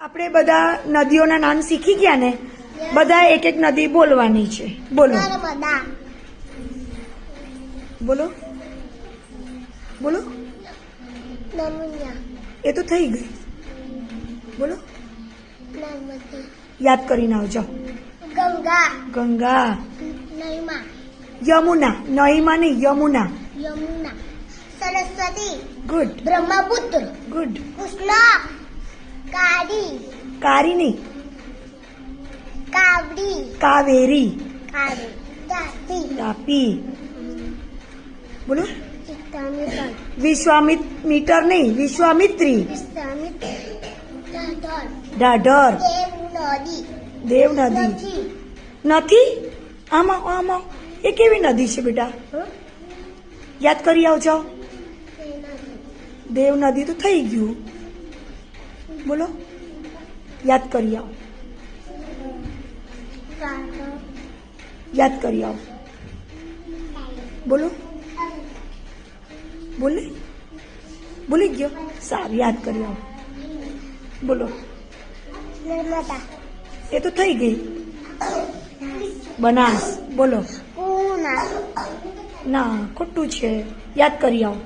આપણે બધા નદીઓના નામ શીખી ગયા ને? બધા એક એક નદી બોલવાની છે. બોલો. બોલો. બોલો. એ તો થઈ ગઈ. બોલો. યાદ કરીને આવજો. ગંગા. ગંગા. યમુના. નહીમાં નહીં યમુના. યમુના. સરસ્વતી. ગુડ બ્રહ્મપુત્ર. ગુડ કૃષ્ણ. કારી નહીં કાવડી કાવેરી તાપી બોલો વિશ્વામિત મીટર નહીં વિશ્વામિત્રી ડાઢર દેવ નદી નથી આમાં આમાં એ કેવી નદી છે બેટા યાદ કરી આવજો દેવ નદી તો થઈ ગયું બોલો યાદ કરી આવો. યાદ કરી આવો. બોલો. બોલે. બોલી ગયો. સારું યાદ કરી આવો. બોલો. એ તો થઈ ગઈ. બનાસ. બોલો. ના ખોટું છે. યાદ કરી આવો.